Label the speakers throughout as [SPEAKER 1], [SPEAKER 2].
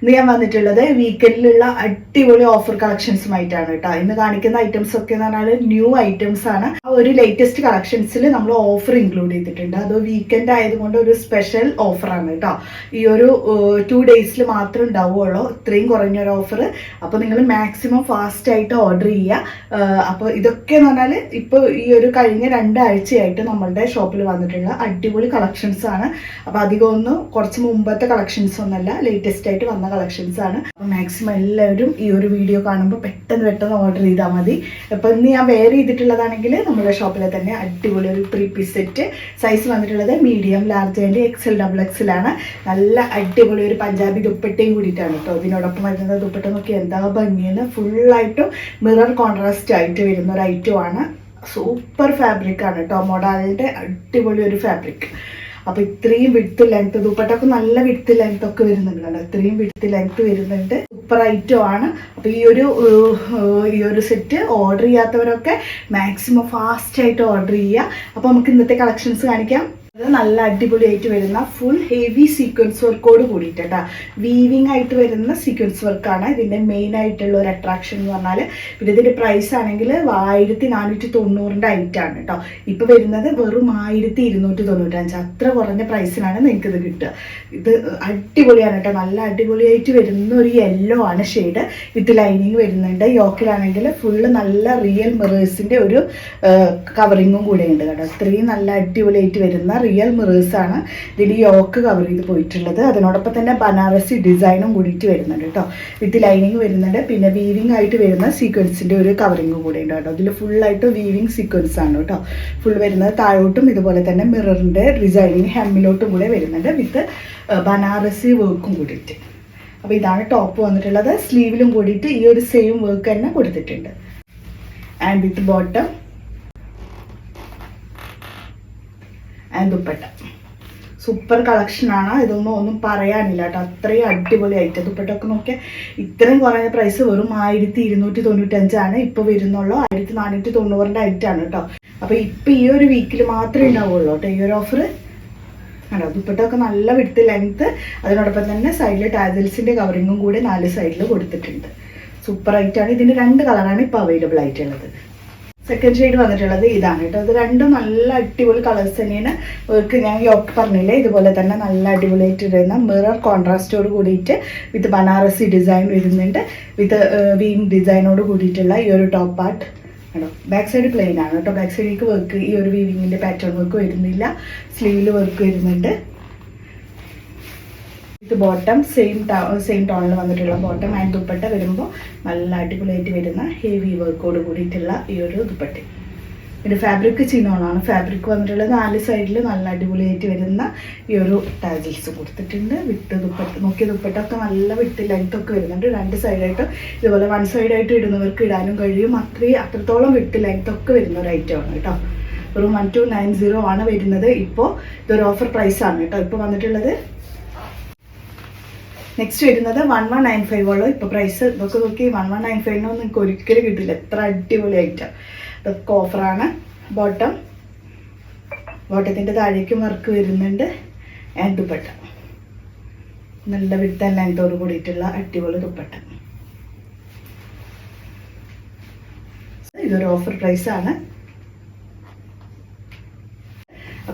[SPEAKER 1] ഇന്ന് ഞാൻ വന്നിട്ടുള്ളത് വീക്കെൻഡിലുള്ള അടിപൊളി ഓഫർ കളക്ഷൻസുമായിട്ടാണ് കേട്ടോ. ഇന്ന് കാണിക്കുന്ന ഐറ്റംസ് ഒക്കെ എന്ന് പറഞ്ഞാൽ ന്യൂ ഐറ്റംസ് ആണ്. ഒരു ലേറ്റസ്റ്റ് കളക്ഷൻസിൽ നമ്മൾ ഓഫർ ഇൻക്ലൂഡ് ചെയ്തിട്ടുണ്ട്. അത് വീക്കെൻഡ് ആയതുകൊണ്ട് ഒരു സ്പെഷ്യൽ ഓഫറാണ് കേട്ടോ. ഈ ഒരു ടു ഡേയ്സിൽ മാത്രം ഉണ്ടാവുകയുള്ളൂ. ഇത്രയും കുറഞ്ഞൊരു ഓഫർ അപ്പോൾ നിങ്ങൾ മാക്സിമം ഫാസ്റ്റ് ആയിട്ട് ഓർഡർ ചെയ്യുക. അപ്പോൾ ഇതൊക്കെ എന്ന് പറഞ്ഞാൽ ഇപ്പോൾ ഈ ഒരു കഴിഞ്ഞ രണ്ടാഴ്ചയായിട്ട് നമ്മളുടെ ഷോപ്പിൽ വന്നിട്ടുള്ള അടിപൊളി കളക്ഷൻസ് ആണ്. അപ്പോൾ അധികമൊന്നും കുറച്ച് മുമ്പത്തെ കളക്ഷൻസ് ഒന്നല്ല ലേറ്റസ്റ്റ് ആയിട്ട് വന്ന കളക്ഷൻസ് ആണ്. അപ്പോൾ മാക്സിമം എല്ലാവരും ഈ ഒരു വീഡിയോ കാണുമ്പോൾ പെട്ടെന്ന് പെട്ടെന്ന് ഓർഡർ ചെയ്താൽ മതി. അപ്പോൾ ഇന്ന് ഞാൻ വെയർ ചെയ്തിട്ടുള്ളതാണെങ്കിൽ നമ്മുടെ ഷോപ്പിലെ തന്നെ അടിപൊളി ഒരു ത്രീ പീസ് സെറ്റ് സൈസ് വന്നിട്ടുള്ളത് medium large and XL double എക്സലാണ് നല്ല അടിപൊളി ഒരു പഞ്ചാബി ദുപ്പട്ടയും കൂടിയിട്ടാണ് കേട്ടോ ഇതിനോടൊപ്പം വരുന്നത് ദുപ്പട്ട നോക്കി എന്താ ഭംഗിയെന്ന് ഫുള്ളായിട്ടും മിറർ കോൺട്രാസ്റ്റ് ആയിട്ട് വരുന്ന ഒരു ഐറ്റമാണ് സൂപ്പർ ഫാബ്രിക് ആണ് കേട്ടോ അടിപൊളി ഒരു ഫാബ്രിക് അപ്പൊ ഇത്രയും വിടുത്ത് ലെങ്ത് ദുപ്പട്ടൊക്കെ നല്ല വിടുത്ത് ലെങ്ത് ഒക്കെ വരുന്നുണ്ട് ഇത്രയും വിടുത്ത് ലെങ്ത് വരുന്നുണ്ട്. സൂപ്പർ ഐറ്റം ആണ്. അപ്പൊ ഈ ഒരു ഈ ഒരു സെറ്റ് ഓർഡർ ചെയ്യാത്തവരൊക്കെ മാക്സിമം ഫാസ്റ്റ് ആയിട്ട് ഓർഡർ ചെയ്യുക. അപ്പൊ നമുക്ക് ഇന്നത്തെ കളക്ഷൻസ് കാണിക്കാം. ഇത് നല്ല അടിപൊളിയായിട്ട് വരുന്ന ഫുൾ ഹെവി സീക്വൻസ് വർക്കോട് കൂടിയിട്ടാ വീവിങ് ആയിട്ട് വരുന്ന സീക്വൻസ് വർക്കാണ് ഇതിന്റെ മെയിൻ ആയിട്ടുള്ള ഒരു അട്രാക്ഷൻ എന്ന് പറഞ്ഞാൽ പിന്നെ പ്രൈസ് ആണെങ്കിൽ ആയിരത്തി നാനൂറ്റി തൊണ്ണൂറിന്റെ ഐറ്റം ആണ് കേട്ടോ ഇപ്പൊ വരുന്നത് വെറും ആയിരത്തി ഇരുന്നൂറ്റി തൊണ്ണൂറ്റഞ്ച് അത്ര കുറഞ്ഞ പ്രൈസിനാണ് നിങ്ങൾക്ക് ഇത് കിട്ടുക. ഇത് അടിപൊളിയാണ് കേട്ടോ നല്ല അടിപൊളിയായിട്ട് വരുന്ന ഒരു യെല്ലോ ആണ് ഷെയ്ഡ് വിത്ത് ലൈനിങ് വരുന്നുണ്ട്. യോക്കിലാണെങ്കിൽ ഫുള്ള് നല്ല റിയൽ മിറേഴ്സിന്റെ ഒരു കവറിങ്ങും കൂടെ ഉണ്ട് കേട്ടോ. ഇത്രയും നല്ല അടിപൊളിയായിട്ട് വരുന്ന റിയൽ മിറേഴ്സ് ആണ് ഇതിൽ യോക്ക് കവർ ചെയ്ത് പോയിട്ടുള്ളത്. അതിനോടൊപ്പം തന്നെ ബനാറസി ഡിസൈനും കൂടിയിട്ട് വരുന്നുണ്ട് കേട്ടോ. വിത്ത് ലൈനിങ് വരുന്നുണ്ട്. പിന്നെ വീവിംഗ് ആയിട്ട് വരുന്ന സീക്വൻസിന്റെ ഒരു കവറിങ് കൂടെ ഉണ്ട് കേട്ടോ. ഇതിൽ ഫുള്ളായിട്ട് വീവിംഗ് സീക്വൻസ് ആണ് കേട്ടോ. ഫുൾ വരുന്നത് താഴോട്ടും ഇതുപോലെ തന്നെ മിററിന്റെ ഡിസൈനിങ് ഹെമ്മിലോട്ടും കൂടെ വരുന്നുണ്ട് വിത്ത് ബനാറസി വർക്കും കൂടിയിട്ട്. അപ്പോൾ ഇതാണ് ടോപ്പ് വന്നിട്ടുള്ളത്. സ്ലീവിലും കൂടിയിട്ട് ഈ ഒരു സെയിം വർക്ക് തന്നെ കൊടുത്തിട്ടുണ്ട്. And with bottom dupatta. Super കളക്ഷനാണ് ഇതൊന്നും ഒന്നും പറയാനില്ല കേട്ടോ. അത്രയും അടിപൊളി ഐറ്റം ദുപ്പട്ടൊക്കെ നോക്കിയാൽ ഇത്രയും കുറഞ്ഞ പ്രൈസ് വെറും ആയിരത്തി ഇരുന്നൂറ്റി തൊണ്ണൂറ്റഞ്ചാണ് ഇപ്പോൾ വരുന്നുള്ളൂ. ആയിരത്തി നാനൂറ്റി തൊണ്ണൂറിന്റെ ഐറ്റാണ് കേട്ടോ. അപ്പോൾ ഇപ്പോൾ ഈ ഒരു വീക്കിൽ മാത്രമേ ഉണ്ടാവുള്ളൂ കേട്ടോ ഈ ഒരു ഓഫർ ആണോ ദുപ്പട്ടൊക്കെ നല്ല വിടുത്ത് ലെങ്ത്ത് അതിനോടൊപ്പം തന്നെ സൈഡിൽ ടാജൽസിന്റെ കവറിങ്ങും കൂടി നാല് സൈഡിൽ കൊടുത്തിട്ടുണ്ട്. സൂപ്പർ ആയിട്ടാണ് ഇതിന്റെ രണ്ട് കളറാണ് ഇപ്പോൾ അവൈലബിൾ ആയിട്ടുള്ളത്. സെക്കൻഡ് ഷെയ്ഡ് വന്നിട്ടുള്ളത് ഇതാണ് കേട്ടോ. ഇത് രണ്ടും നല്ല അടിപൊളി കളേഴ്സ് തന്നെയാണ്. വർക്ക് ഞാൻ യോക്ക് പറഞ്ഞില്ലേ ഇതുപോലെ തന്നെ നല്ല അടിപൊളിയായിട്ട് വരുന്ന മിറർ കോൺട്രാസ്റ്റോട് കൂടിയിട്ട് വിത്ത് ബനാറസി ഡിസൈൻ വരുന്നുണ്ട്. വിത്ത് വീം ഡിസൈനോട് കൂടിയിട്ടുള്ള ഈ ഒരു ടോപ്പ് പാർട്ട് കേട്ടോ ബാക്ക് സൈഡ് പ്ലെയിൻ ആണ് കേട്ടോ. ബാക്ക് സൈഡിലേക്ക് വർക്ക് ഈ ഒരു വീവിങ്ങിന്റെ പാറ്റേൺ വർക്ക് വരുന്നില്ല. സ്ലീവിൽ വർക്ക് വരുന്നുണ്ട്. ഇത് ബോട്ടം സെയിം സെയിം ടോണിൽ വന്നിട്ടുള്ള ബോട്ടം ആൻഡ് ദുപ്പട്ട വരുമ്പോൾ നല്ല അടിപൊളിയായിട്ട് വരുന്ന ഹെവി വർക്കോട് കൂടിയിട്ടുള്ള ഈ ഒരു ദുപ്പട്ട. പിന്നെ ഫാബ്രിക് ചിനോണാണ് ഫാബ്രിക് വന്നിട്ടുള്ള നാല് സൈഡിൽ നല്ല അടിപൊളിയായിട്ട് വരുന്ന ഈ ഒരു ടാജിൽസ് കൊടുത്തിട്ടുണ്ട്. വിട്ട് ദുപ്പട്ട നോക്കിയ ദുപ്പട്ടൊക്കെ നല്ല വിട്ട് ലെങ്ത് ഒക്കെ വരുന്നുണ്ട്. രണ്ട് സൈഡായിട്ട് ഇതുപോലെ വൺ സൈഡായിട്ട് ഇടുന്നവർക്ക് ഇടാനും കഴിയും. അത്രയും അത്രത്തോളം വിട്ട് ലെങ്ത് ഒക്കെ വരുന്ന ഒരു ഐറ്റമാണ് കേട്ടോ. ഒരു വൺ ടു നയൻ സീറോ ആണ് വരുന്നത്. ഇപ്പോൾ ഇതൊരു ഓഫർ പ്രൈസാണ് കേട്ടോ. ഇപ്പോൾ വന്നിട്ടുള്ളത് നെക്സ്റ്റ് വരുന്നത് വൺ വൺ നയൻ ഫൈവ് ഉള്ളൂ. ഇപ്പോൾ പ്രൈസ് ഇതൊക്കെ നോക്കി വൺ വൺ നയൻ ഫൈവിനൊന്നും നിങ്ങൾക്ക് ഒരിക്കലും കിട്ടില്ല. എത്ര അടിപൊളി ഐറ്റം ഇതൊക്കെ ഓഫറാണ് ബോട്ടം ബോട്ടത്തിന്റെ താഴേക്ക് വർക്ക് വരുന്നുണ്ട്. ആൻഡ് ദുപ്പട്ട. നല്ല വിടുത്ത ലെങ്തോട് കൂടിയിട്ടുള്ള അടിപൊളി ദുപ്പട്ട. ഇതൊരു ഓഫർ പ്രൈസ് ആണ്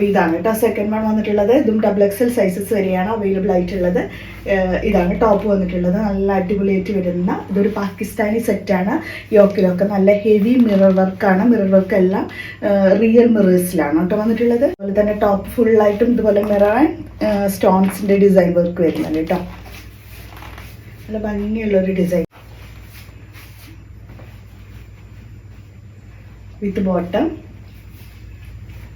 [SPEAKER 1] അപ്പോൾ ഇതാണ് കേട്ടോ. സെക്കൻഡ് വൺ വന്നിട്ടുള്ളത്. ഇതും ഡബിൾ എക്സൽ സൈസസ് വരെയാണ് അവൈലബിൾ ആയിട്ടുള്ളത്. ഇതാണ് ടോപ്പ് വന്നിട്ടുള്ളത്. നല്ല അടിപൊളിയായിട്ട് വരുന്ന ഇതൊരു പാകിസ്ഥാനി സെറ്റാണ് യോക്കിലൊക്കെ നല്ല ഹെവി മിറർ വർക്കാണ് മിറർ വർക്ക് എല്ലാം റിയൽ മിറേഴ്സിലാണ് കേട്ടോ വന്നിട്ടുള്ളത്. അതുപോലെ തന്നെ ടോപ്പ് ഫുള്ളായിട്ടും ഇതുപോലെ മിറർ ആൻഡ് സ്റ്റോൺസിന്റെ ഡിസൈൻ വർക്ക് വരുന്നുണ്ട് കേട്ടോ. നല്ല ഭംഗിയുള്ള ഒരു ഡിസൈൻ വിത്ത് ബോട്ടം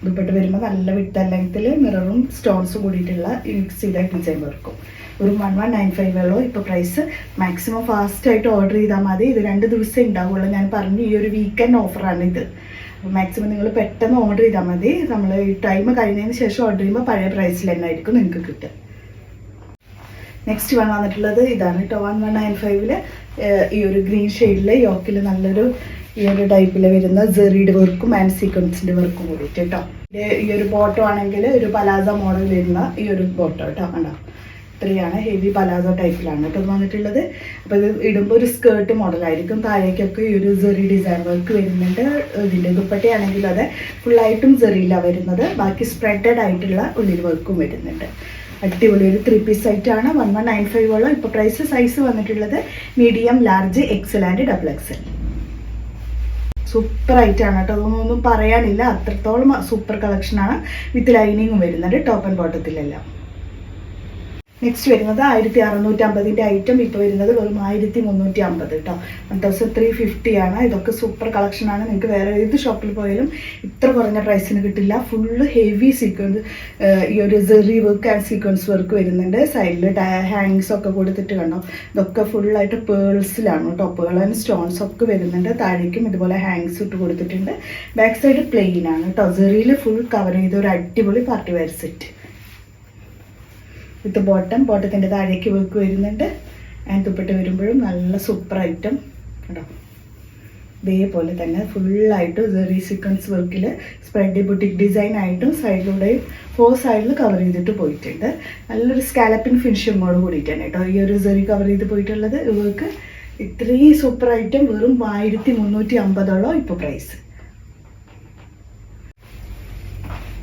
[SPEAKER 1] ദുപ്പട്ട വരുമ്പോൾ നല്ല വിട്ട ലെങ്ത്തിൽ മിററും സ്റ്റോൺസും കൂടിയിട്ടുള്ള മിക്സ് ചെയ്ത ഡിസൈൻ വർക്കും ഒരു വൺ വൺ നയൻ ഫൈവ് ഉള്ളൂ ഇപ്പോൾ പ്രൈസ് മാക്സിമം ഫാസ്റ്റ് ആയിട്ട് ഓർഡർ ചെയ്താൽ മതി. ഇത് രണ്ട് ദിവസം ഉണ്ടാവുള്ളൂ ഞാൻ പറഞ്ഞു ഈ ഒരു വീക്കെൻഡ് ഓഫറാണ് ഇത്. മാക്സിമം നിങ്ങൾ പെട്ടെന്ന് ഓർഡർ ചെയ്താൽ മതി. നമ്മൾ ടൈം കഴിഞ്ഞതിന് ശേഷം ഓർഡർ ചെയ്യുമ്പോൾ പഴയ പ്രൈസിൽ തന്നെ ആയിരിക്കും നിങ്ങൾക്ക് കിട്ടുക. നെക്സ്റ്റ് വൺ വന്നിട്ടുള്ളത് ഇതാണ് കേട്ടോ. വൺ വൺ നയൻ ഫൈവിൽ ഈ ഒരു ഗ്രീൻ ഷെയ്ഡിൽ യോക്കിൽ നല്ലൊരു ഈ ഒരു ടൈപ്പിൽ വരുന്ന ജെറിയുടെ വർക്കും ആൻഡ് സീക്വൻസിന്റെ വർക്കും കൂടിയിട്ട് കേട്ടോ. ഈ ഒരു ബോട്ടോ ആണെങ്കിൽ ഒരു പലാസ മോഡൽ വരുന്ന ഈ ഒരു ബോട്ടോ കേട്ടോ. കണ്ടോ? ഇത്രയാണ് ഹെവി പലാസോ ടൈപ്പിലാണ് കേട്ടോ വന്നിട്ടുള്ളത്. അപ്പോൾ ഇത് ഇടുമ്പോൾ ഒരു സ്കേർട്ട് മോഡലായിരിക്കും താഴേക്കൊക്കെ ഈ ഒരു ജെറി ഡിസൈൻ വർക്ക് വരുന്നുണ്ട്. ഇതിന്റെ ദുപ്പട്ടയാണെങ്കിൽ അത് ഫുള്ളായിട്ടും ജെറിയിലാണ് വരുന്നത്. ബാക്കി സ്പ്രെഡഡ് ആയിട്ടുള്ള ഉള്ളിൽ വർക്കും വരുന്നുണ്ട്. അടിപൊളി ഒരു ത്രീ പീസ് ആയിട്ടാണ് വൺ വൺ നയൻ ഫൈവ് ഉള്ള ഇപ്പോൾ പ്രൈസ് സൈസ് വന്നിട്ടുള്ളത് medium large XL and double XL super ആയിട്ടാണ് കേട്ടോ. അതൊന്നും പറയാനില്ല. അത്രത്തോളം സൂപ്പർ കളക്ഷനാണ് വിത്ത് ലൈനിങ്ങും വരുന്നുണ്ട്. ടോപ്പ് ആൻഡ് ബോട്ടത്തിലെല്ലാം നെക്സ്റ്റ് വരുന്നത് ആയിരത്തി അറുന്നൂറ്റി അമ്പതിന്റെ ഐറ്റം ഇപ്പോൾ വരുന്നത് വെറും ആയിരത്തി മുന്നൂറ്റി അമ്പത് കേട്ടോ വൺ തൗസൻഡ് ത്രീ ഫിഫ്റ്റി ആണ്. ഇതൊക്കെ സൂപ്പർ കളക്ഷനാണ് നിങ്ങൾക്ക് വേറെ ഏത് ഷോപ്പിൽ പോയാലും ഇത്ര കുറഞ്ഞ പ്രൈസിന് കിട്ടില്ല. ഫുള്ള് ഹെവി സീക്വൻസ് ഈ ഒരു zari work and sequence work വരുന്നുണ്ട്. സൈഡിൽ ഹാങ്സ് ഒക്കെ കൊടുത്തിട്ട് കണ്ടോ? ഇതൊക്കെ ഫുള്ളായിട്ട് പേൾസിലാണ് കേട്ടോ പേൾ ആൻഡ് സ്റ്റോൺസ് ഒക്കെ വരുന്നുണ്ട്. താഴേക്കും ഇതുപോലെ ഹാങ്സ് ഇട്ട് കൊടുത്തിട്ടുണ്ട്. ബാക്ക് സൈഡ് പ്ലെയിൻ ആണ് കേട്ടോ ജെറിയിൽ ഫുൾ കവർ ചെയ്ത ഒരു അടിപൊളി party wear set with bottom ബോട്ടത്തിന്റെ താഴേക്ക് വർക്ക് വരുന്നുണ്ട്. ആൻഡ് തുപ്പിട്ട് വരുമ്പോഴും നല്ല സൂപ്പർ ഐറ്റം കേട്ടോ ഇതേപോലെ തന്നെ ഫുള്ളായിട്ടും സെറി സീക്വൻസ് വർക്കിൽ സ്പ്രെഡ് ബുട്ടിക് ഡിസൈൻ ആയിട്ടും സൈഡിലൂടെയും ഫോർ സൈഡിൽ കവർ ചെയ്തിട്ട് പോയിട്ടുണ്ട്. നല്ലൊരു സ്കാലപ്പിൻ ഫിനിഷിങ്ങോട് കൂടിയിട്ടാണ് കേട്ടോ ഈ ഒരു സെറി കവർ ചെയ്ത് പോയിട്ടുള്ളത്. ഇവർക്ക് ഇത്രയും സൂപ്പർ ഐറ്റം വെറും ആയിരത്തി മുന്നൂറ്റി അമ്പതോളം ഇപ്പോൾ പ്രൈസ്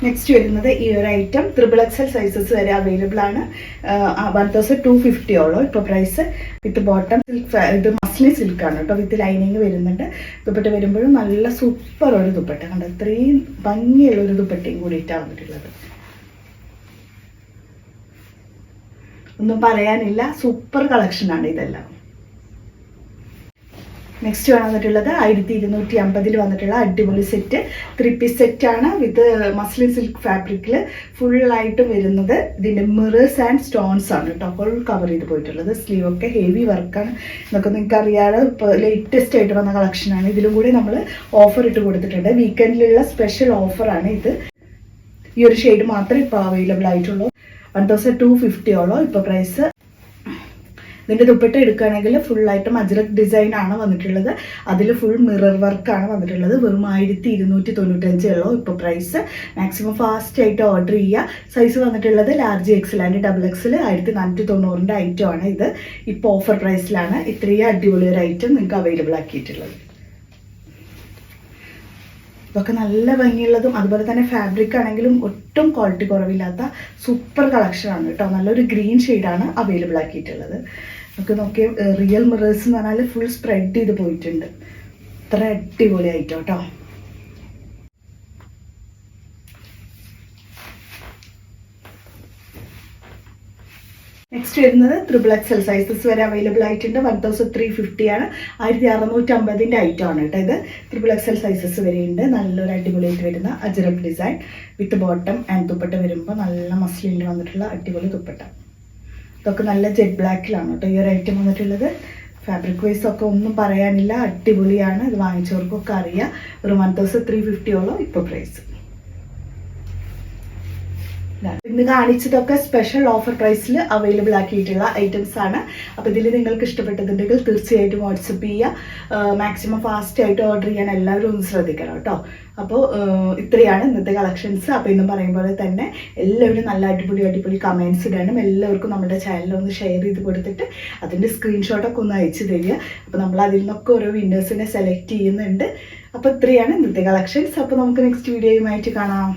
[SPEAKER 1] നെക്സ്റ്റ് വരുന്നത് ഈ ഒരു ഐറ്റം ത്രിബിൾ എക്സൽ സൈസസ് വരെ അവൈലബിൾ ആണ്. വൺ തൗസൻഡ് ടു ഫിഫ്റ്റി ഉള്ളൂ ഇപ്പോൾ പ്രൈസ് വിത്ത് ബോട്ടം സിൽക്ക് ഇത് മസ്ലിൻ സിൽക്കാണ് കേട്ടോ. വിത്ത് ലൈനിങ് വരുന്നുണ്ട്. ദുപ്പട്ട വരുമ്പോഴും നല്ല സൂപ്പർ ഒരു ദുപ്പട്ട. കണ്ടോ? ഇത്രയും ഭംഗിയുള്ള ഒരു ദുപ്പട്ടയും കൂടിയിട്ടാണ് വന്നിട്ടുള്ളത്. ഒന്നും പറയാനില്ല. സൂപ്പർ കളക്ഷനാണ് ഇതെല്ലാം. നെക്സ്റ്റ് വന്നിട്ടുള്ളത് ആയിരത്തി ഇരുന്നൂറ്റി അമ്പതിൽ വന്നിട്ടുള്ള അടിപൊളി സെറ്റ് ത്രീ പീസ് സെറ്റാണ് വിത്ത് മസ്ലിൻ സിൽക്ക് ഫാബ്രിക്കിൽ ഫുള്ളായിട്ടും വരുന്നത്. ഇതിന്റെ മിറേഴ്സ് ആൻഡ് സ്റ്റോൺസ് ആണ് കേട്ടോ. ഫുൾ കവർ ചെയ്ത് പോയിട്ടുള്ളത്. സ്ലീവ് ഒക്കെ ഹെവി വർക്കാണ് എന്നൊക്കെ നിങ്ങൾക്ക് അറിയാതെ ഇപ്പോൾ ലേറ്റസ്റ്റ് ആയിട്ട് വന്ന കളക്ഷനാണ് ഇതിലും കൂടി നമ്മൾ ഓഫർ ഇട്ട് കൊടുത്തിട്ടുണ്ട്. വീക്കെൻഡിലുള്ള സ്പെഷ്യൽ ഓഫറാണ് ഇത്. ഈ ഒരു ഷെയ്ഡ് മാത്രമേ ഇപ്പോൾ അവൈലബിൾ ആയിട്ടുള്ളൂ. വൺ തൗസൻഡ് ടു ഫിഫ്റ്റിയോളം ഇപ്പോൾ പ്രൈസ് ഇതിന്റെ ദുപ്പട്ട എടുക്കുകയാണെങ്കിൽ ഫുള്ളായിട്ടും അജ്രക് ഡിസൈൻ ആണ് വന്നിട്ടുള്ളത്. അതിൽ ഫുൾ മിറർ വർക്കാണ് വന്നിട്ടുള്ളത്. വെറും ആയിരത്തി ഇരുന്നൂറ്റി തൊണ്ണൂറ്റഞ്ചേ ഉള്ളൂ ഇപ്പോൾ പ്രൈസ് മാക്സിമം ഫാസ്റ്റ് ആയിട്ട് ഓർഡർ ചെയ്യുക. സൈസ് വന്നിട്ടുള്ളത് large XL and double XL ആയിരത്തി നാനൂറ്റി തൊണ്ണൂറിന്റെ ഐറ്റം ആണ് ഇത്. ഇപ്പോൾ ഓഫർ പ്രൈസിലാണ് ഇത്രയും അടിപൊളി ഒരു ഐറ്റം നിങ്ങൾക്ക് അവൈലബിൾ ആക്കിയിട്ടുള്ളത്. ഇതൊക്കെ നല്ല ഭംഗിയുള്ളതും അതുപോലെ തന്നെ ഫാബ്രിക് ആണെങ്കിലും ഒട്ടും ക്വാളിറ്റി കുറവില്ലാത്ത സൂപ്പർ കളക്ഷനാണ് കേട്ടോ. നല്ലൊരു ഗ്രീൻ ഷെയ്ഡാണ് അവൈലബിൾ ആക്കിയിട്ടുള്ളത്. നമുക്ക് നോക്കിയ റിയൽ മിറേഴ്സ് എന്ന് പറഞ്ഞാൽ ഫുൾ സ്പ്രെഡ് ചെയ്ത് പോയിട്ടുണ്ട്. അത്ര അടിപൊളിയായിട്ടോ കേട്ടോ നെക്സ്റ്റ് വരുന്നത് ത്രിബിൾ എക്സൽ സൈസസ് വരെ അവൈലബിൾ ആയിട്ടുണ്ട്. വൺ തൗസൻഡ് ത്രീ ഫിഫ്റ്റി ആണ്. ആയിരത്തി അറുന്നൂറ്റി അമ്പതിന്റെ ഐറ്റം ആണ് കേട്ടോ ഇത്. ത്രിബിൾ എക്സൽ സൈസസ് വരെയുണ്ട് നല്ലൊരു അടിപൊളിയായിട്ട് വരുന്ന ajrakh design with bottom and dupatta വരുമ്പോൾ നല്ല മസ്ലിന്റെ വന്നിട്ടുള്ള അടിപൊളി തുപ്പട്ട ഇതൊക്കെ നല്ല ജെറ്റ് ബ്ലാക്കിലാണ് കേട്ടോ ഈ ഒരു ഐറ്റം വന്നിട്ടുള്ളത്. ഫാബ്രിക് വൈസ് ഒക്കെ ഒന്നും പറയാനില്ല. അടിപൊളിയാണ്. ഇത് വാങ്ങിച്ചവർക്കൊക്കെ അറിയാം. ഒരു വൺ തൗസൻഡ് ത്രീ ഫിഫ്റ്റിയോളം ഇപ്പോൾ പ്രൈസ് ഇന്ന് കാണിച്ചതൊക്കെ സ്പെഷ്യൽ ഓഫർ പ്രൈസിൽ അവൈലബിൾ ആക്കിയിട്ടുള്ള ഐറ്റംസ് ആണ്. അപ്പോൾ ഇതിൽ നിങ്ങൾക്ക് ഇഷ്ടപ്പെട്ടതുണ്ടെങ്കിൽ തീർച്ചയായിട്ടും വാട്സപ്പ് ചെയ്യുക മാക്സിമം ഫാസ്റ്റ് ആയിട്ട് ഓർഡർ ചെയ്യാൻ എല്ലാവരും ഒന്ന് ശ്രദ്ധിക്കണം കേട്ടോ അപ്പോൾ ഇത്രയാണ് ഇന്നത്തെ കളക്ഷൻസ് അപ്പോൾ ഇന്നും പറയും പോലെ തന്നെ എല്ലാവരും നല്ല അടിപൊളി അടിപൊളി കമൻസ് ഇടണം. എല്ലാവർക്കും നമ്മുടെ ചാനൽ ഒന്ന് ഷെയർ ചെയ്ത് കൊടുത്തിട്ട് അതിന്റെ സ്ക്രീൻഷോട്ടൊക്കെ ഒന്ന് അയച്ചു തരിക. അപ്പോൾ നമ്മൾ അതിൽ നിന്നൊക്കെ ഓരോ വിന്നേഴ്സിനെ സെലക്ട് ചെയ്യുന്നുണ്ട്. അപ്പോൾ ഇത്രയാണ് ഇന്നത്തെ കളക്ഷൻസ് അപ്പോൾ നമുക്ക് നെക്സ്റ്റ് വീഡിയോയുമായിട്ട് കാണാം.